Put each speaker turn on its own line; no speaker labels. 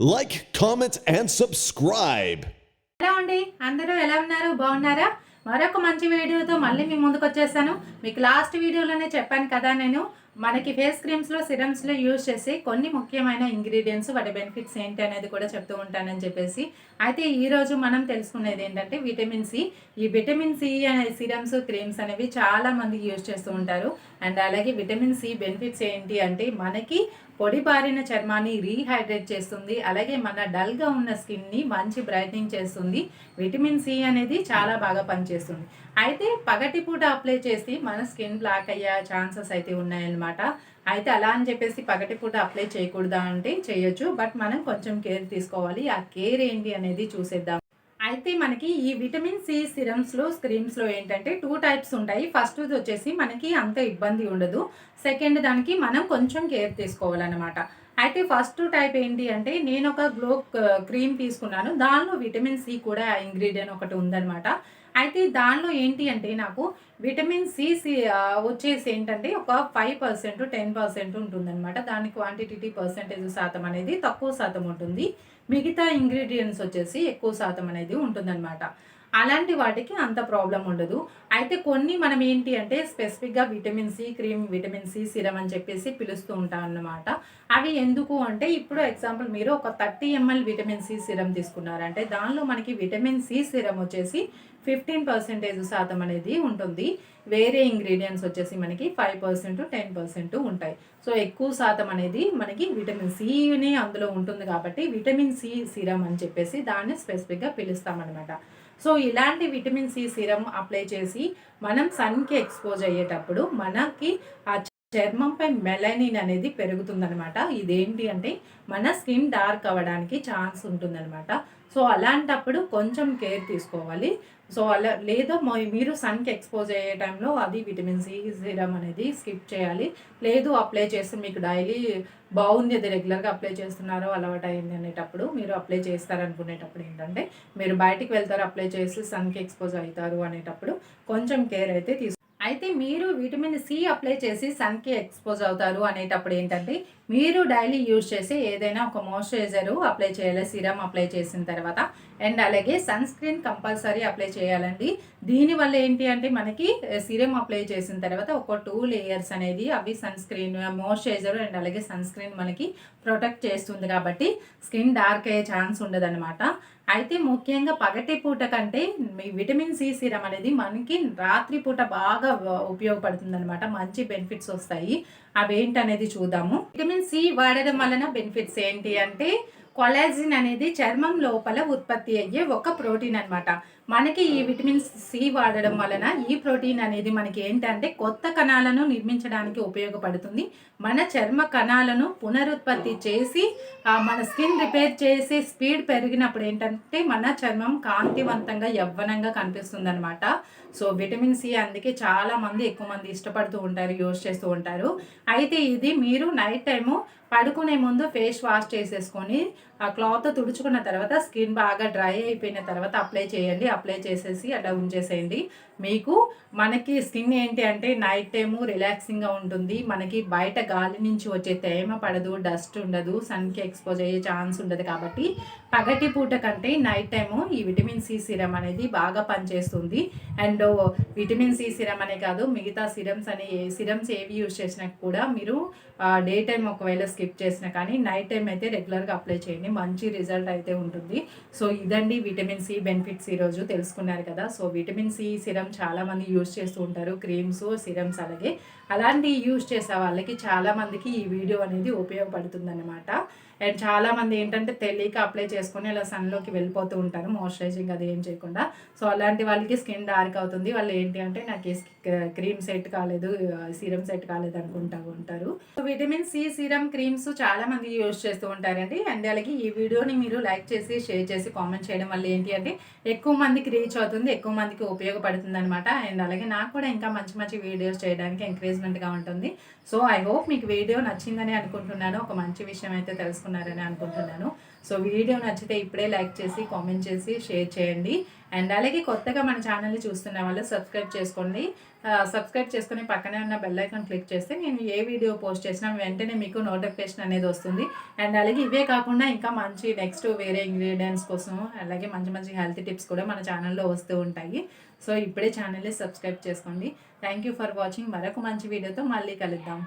Like comment and subscribe
hello అండి అందరూ ఎలా ఉన్నారు? బాగున్నారా? మరొక మంచి వీడియోతో మళ్ళీ మీ ముందుకు వచ్చేసాను మీకు లాస్ట్ వీడియోలోనే చెప్పాను కదా నేను. మనకి ఫేస్ క్రీమ్స్లో సిరమ్స్లో యూజ్ చేసే కొన్ని ముఖ్యమైన ఇంగ్రీడియంట్స్ వాటి బెనిఫిట్స్ ఏంటి అనేది కూడా చెప్తూ ఉంటానని చెప్పేసి. అయితే ఈరోజు మనం తెలుసుకునేది ఏంటంటే విటమిన్ సి ఈ విటమిన్ సి అనే సిరమ్స్ క్రీమ్స్ అనేవి చాలామంది యూజ్ చేస్తూ ఉంటారు. అండ్ అలాగే విటమిన్ సి బెనిఫిట్స్ ఏంటి అంటే మనకి పొడిబారిన చర్మాన్ని రీహైడ్రేట్ చేస్తుంది. అలాగే మన డల్గా ఉన్న స్కిన్ని మంచి బ్రైట్నింగ్ చేస్తుంది. విటమిన్ సి అనేది చాలా బాగా పనిచేస్తుంది. అయితే పగటి పూట అప్లై చేసి మన స్కిన్ బ్లాక్ అయ్యే ఛాన్సెస్ అయితే ఉన్నాయన్నమాట. అయితే అలా అని చెప్పేసి పగటి పూట అప్లై చేయకూడదా అంటే చేయొచ్చు. బట్ మనం కొంచెం కేర్ తీసుకోవాలి. ఆ కేర్ ఏంటి అనేది చూసేద్దాం. అయితే మనకి ఈ విటమిన్ సి సిరమ్స్లో స్క్రీమ్స్లో ఏంటంటే టూ టైప్స్ ఉంటాయి. ఫస్ట్ వచ్చేసి మనకి అంత ఇబ్బంది ఉండదు. సెకండ్ దానికి మనం కొంచెం కేర్ తీసుకోవాలన్నమాట. అయితే ఫస్ట్ టైప్ ఏంటి అంటే నేను ఒక గ్లో క్రీమ్ తీసుకున్నాను. దానిలో విటమిన్ సి కూడా ఇంగ్రీడియంట్ ఒకటి ఉందనమాట అయితే దానిలో ఏంటి అంటే నాకు విటమిన్ సి సి వచ్చేసి ఏంటంటే ఒక ఫైవ్ పర్సెంట్ టెన్ పర్సెంట్ ఉంటుందన్నమాట. దాని క్వాంటిటీ పర్సెంటేజ్ శాతం అనేది తక్కువ శాతం ఉంటుంది. మిగతా ఇంగ్రీడియంట్స్ వచ్చేసి ఎక్కువ శాతం అనేది ఉంటుందన్నమాట. అలాంటి వాటికి అంత ప్రాబ్లం ఉండదు. అయితే కొన్ని మనం ఏంటి అంటే స్పెసిఫిక్గా vitamin C cream vitamin C serum అని చెప్పేసి పిలుస్తూ ఉంటాం అన్నమాట. అవి ఎందుకు అంటే ఇప్పుడు ఎగ్జాంపుల్ మీరు ఒక thirty ML vitamin C serum తీసుకున్నారంటే దానిలో మనకి విటమిన్ సి సిరం వచ్చేసి ఫిఫ్టీన్ పర్సెంటేజ్ శాతం అనేది ఉంటుంది. వేరే ఇంగ్రీడియంట్స్ వచ్చేసి మనకి ఫైవ్ పర్సెంట్ టెన్ పర్సెంట్ ఉంటాయి. సో ఎక్కువ శాతం అనేది మనకి విటమిన్ సిని అందులో ఉంటుంది కాబట్టి విటమిన్ సి సిరం అని చెప్పేసి దాన్ని స్పెసిఫిక్గా పిలుస్తామన్నమాట సో ఇలాంటి విటమిన్ సి సిరం అప్లై చేసి మనం సన్కి ఎక్స్పోజ్ అయ్యేటప్పుడు మనకి ఆ చర్మంపై మెలనిన్ అనేది పెరుగుతుందనమాట ఇదేంటి అంటే మన స్కిన్ డార్క్ అవ్వడానికి ఛాన్స్ ఉంటుందన్నమాట. సో అలాంటప్పుడు కొంచెం కేర్ తీసుకోవాలి. సో అలా లేదా మీరు సన్కి ఎక్స్పోజ్ అయ్యే టైంలో అది విటమిన్ సి సీరమ్ అనేది స్కిప్ చేయాలి. లేదు అప్లై చేస్తే మీకు డైలీ బాగుంది అది రెగ్యులర్గా అప్లై చేస్తున్నారో అలవాటు అయింది అనేటప్పుడు మీరు అప్లై చేస్తారనుకునేటప్పుడు ఏంటంటే మీరు బయటికి వెళ్తారు అప్లై చేసి సన్కి ఎక్స్పోజ్ అవుతారు అనేటప్పుడు కొంచెం కేర్ అయితే తీసుకోవాలి. అయితే మీరు విటమిన్ సి అప్లై చేసి సన్కి ఎక్స్పోజ్ అవుతారు అనేటప్పుడు ఏంటంటే మీరు డైలీ యూజ్ చేసే ఏదైనా ఒక మాయిశ్చరైజరు అప్లై చేయాలి సిరమ్ అప్లై చేసిన తర్వాత. అండ్ అలాగే సన్ స్క్రీన్ కంపల్సరీ అప్లై చేయాలండి. దీనివల్ల ఏంటి అంటే మనకి సిరమ్ అప్లై చేసిన తర్వాత ఒక టూ లేయర్స్ అనేది అవి సన్ స్క్రీన్ మాయిశ్చరైజర్ అండ్ అలాగే సన్ స్క్రీన్ మనకి ప్రొటెక్ట్ చేస్తుంది కాబట్టి స్కిన్ డార్క్ అయ్యే ఛాన్స్ ఉండదన్నమాట. అయితే ముఖ్యంగా పగటి పూట కంటే మీ విటమిన్ సి సిరం అనేది మనకి రాత్రి పూట బాగా ఉపయోగపడుతుంది అనమాట మంచి బెనిఫిట్స్ వస్తాయి. అవేంటనేది చూద్దాము. విటమిన్ సి వాడడం వలన బెనిఫిట్స్ ఏంటి అంటే కొలాజిన్ అనేది చర్మం లోపల ఉత్పత్తి అయ్యే ఒక ప్రోటీన్ అన్నమాట. మనకి ఈ విటమిన్ సి వాడడం వలన ఈ ప్రోటీన్ అనేది మనకి ఏంటంటే కొత్త కణాలను నిర్మించడానికి ఉపయోగపడుతుంది. మన చర్మ కణాలను పునరుత్పత్తి చేసి మన స్కిన్ రిపేర్ చేసే స్పీడ్ పెరిగినప్పుడు ఏంటంటే మన చర్మం కాంతివంతంగా యవ్వనంగా కనిపిస్తుంది అనమాట సో విటమిన్ సి అందుకే చాలా మంది ఎక్కువ మంది ఇష్టపడుతూ ఉంటారు యూజ్ చేస్తూ ఉంటారు. అయితే ఇది మీరు నైట్ టైము పడుకునే ముందు ఫేస్ వాష్ చేసేసుకొని ఆ క్లాత్ తుడుచుకున్న తర్వాత స్కిన్ బాగా డ్రై అయిపోయిన తర్వాత అప్లై చేయండి. అప్లై చేసేసి అలా ఉంచేసేయండి. మీకు మనకి స్కిన్ ఏంటి అంటే నైట్ టైము రిలాక్సింగ్గా ఉంటుంది. మనకి బయట గాలి నుంచి వచ్చే తేమ పడదు డస్ట్ ఉండదు సన్కి ఎక్స్పోజ్ అయ్యే ఛాన్స్ ఉండదు కాబట్టి పగటి పూట కంటే నైట్ టైము ఈ విటమిన్ సి సిరం అనేది బాగా పనిచేస్తుంది. అండ్ విటమిన్ సి సిరం అనే కాదు మిగతా సిరమ్స్ అనే సిరమ్స్ ఏవి యూజ్ చేసినా కూడా మీరు డే టైం ఒకవేళ స్కిప్ చేసినా కానీ నైట్ టైం అయితే రెగ్యులర్గా అప్లై చేయండి. మంచి రిజల్ట్ అయితే ఉంటుంది. సో ఇదండి విటమిన్ సి బెనిఫిట్స్ ఈరోజు తెలుసుకున్నారు కదా. సో విటమిన్ సి సిరం చాలామంది యూజ్ చేస్తూ ఉంటారు. క్రీమ్స్ సిరమ్స్ అలాగే. అలాంటి యూజ్ చేసే వాళ్ళకి చాలా మందికి ఈ వీడియో అనేది ఉపయోగపడుతుందన్నమాట. అండ్ చాలా మంది ఏంటంటే తెలియక అప్లై చేసుకొని ఇలా సన్లోకి వెళ్ళిపోతూ ఉంటారు. మాయిశ్చరైజింగ్ అది ఏం చేయకుండా. సో అలాంటి వాళ్ళకి స్కిన్ డార్క్ అవుతుంది. వాళ్ళు ఏంటి అంటే నాకు క్రీమ్ సెట్ కాలేదు సీరం సెట్ కాలేదు అనుకుంటా ఉంటారు. So vitamin C serum creams చాలామంది యూజ్ చేస్తూ ఉంటారండి. అండ్ అలాగే ఈ వీడియోని మీరు లైక్ చేసి షేర్ చేసి కామెంట్ చేయడం వల్ల ఏంటి అంటే ఎక్కువ మందికి రీచ్ అవుతుంది ఎక్కువ మందికి ఉపయోగపడుతుంది అనమాట అండ్ అలాగే నాకు కూడా ఇంకా మంచి మంచి వీడియోస్ చేయడానికి ఎంకరేజ్మెంట్గా ఉంటుంది. సో ఐ హోప్ మీకు వీడియో నచ్చిందని అనుకుంటున్నాను. ఒక మంచి విషయం అయితే తెలుసుకున్నారని అనుకుంటున్నాను. సో వీడియో నచ్చితే ఇప్పుడే లైక్ చేసి కామెంట్ చేసి షేర్ చేయండి. అండ్ అలాగే కొత్తగా మన ఛానల్ని చూస్తున్న వాళ్ళు సబ్స్క్రైబ్ చేసుకోండి. సబ్స్క్రైబ్ చేసుకుని పక్కనే ఉన్న బెల్ ఐకాన్ క్లిక్ చేస్తే నేను ఏ వీడియో పోస్ట్ చేసినా వెంటనే మీకు నోటిఫికేషన్ అనేది వస్తుంది. అండ్ అలాగే ఇవే కాకుండా ఇంకా మంచి నెక్స్ట్ వేరే ఇంగ్రీడియంట్స్ కోసం అలాగే మంచి మంచి హెల్త్ టిప్స్ కూడా మన ఛానల్లో వస్తూ ఉంటాయి. సో ఇప్పుడే ఛానల్ని సబ్స్క్రైబ్ చేసుకోండి. Thank you for watching. మరొక మంచి వీడియోతో మళ్ళీ కలుద్దాం.